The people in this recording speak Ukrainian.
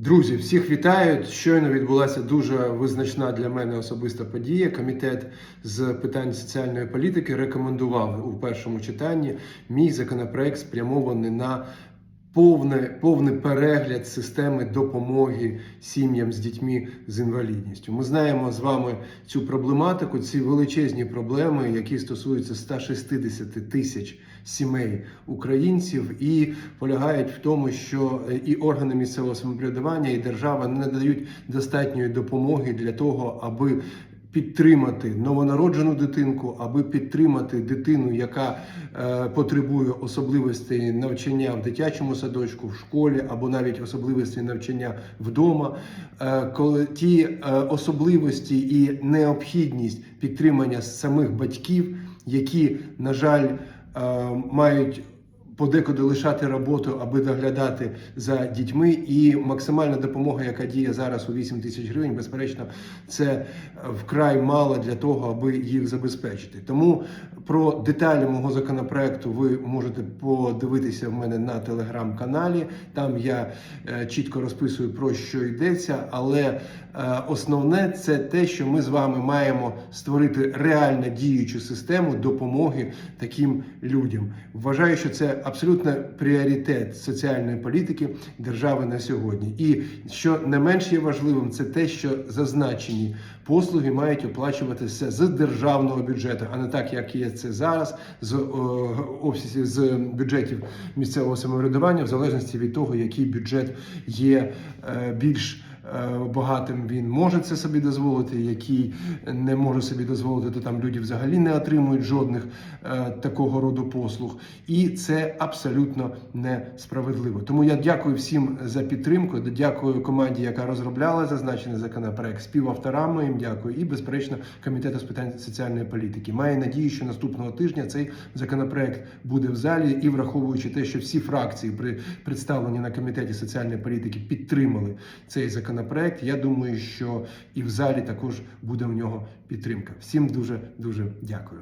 Друзі, всіх вітаю. Щойно відбулася дуже визначна для мене особиста подія. Комітет з питань соціальної політики рекомендував у першому читанні мій законопроект спрямований на повне, повний перегляд системи допомоги сім'ям з дітьми з інвалідністю. Ми знаємо з вами цю проблематику, ці величезні проблеми, які стосуються 160 тисяч сімей українців, і полягають в тому, що е, і органи місцевого самоврядування, і держава не надають достатньої допомоги для того, аби підтримати новонароджену дитинку, аби підтримати дитину, яка е, потребує особливостей навчання в дитячому садочку, в школі, або навіть особливостей навчання вдома. Е, коли ті е, особливості і необхідність підтримання самих батьків, які, на жаль, е, мають подекуди лишати роботу, аби доглядати за дітьми. І максимальна допомога, яка діє зараз у 8 тисяч гривень, безперечно, це вкрай мало для того, аби їх забезпечити. Тому про деталі мого законопроекту ви можете подивитися в мене на телеграм-каналі. Там я е, чітко розписую про що йдеться, але е, основне це те, що ми з вами маємо створити реально діючу систему допомоги таким людям. Вважаю, що це абсолютно пріоритет соціальної політики держави на сьогодні. І що не менш є важливим, це те, що зазначені послуги мають оплачуватися з державного бюджету, а не так, як є це зараз, з е, офісів з бюджетів місцевого самоврядування, в залежності від того, який бюджет є е, більш багатим він може це собі дозволити, який не може собі дозволити, то там люди взагалі не отримують жодних е, такого роду послуг, і це абсолютно несправедливо. Тому я дякую всім за підтримку. Дякую команді, яка розробляла зазначений законопроект, співавторам моїм дякую, і безперечно комітету з питань соціальної політики. Маю надію, що наступного тижня цей законопроект буде в залі, і враховуючи те, що всі фракції при представлені на комітеті соціальної політики підтримали цей законопроект. Я думаю, що і в залі також буде в нього підтримка. Всім дуже дуже дякую.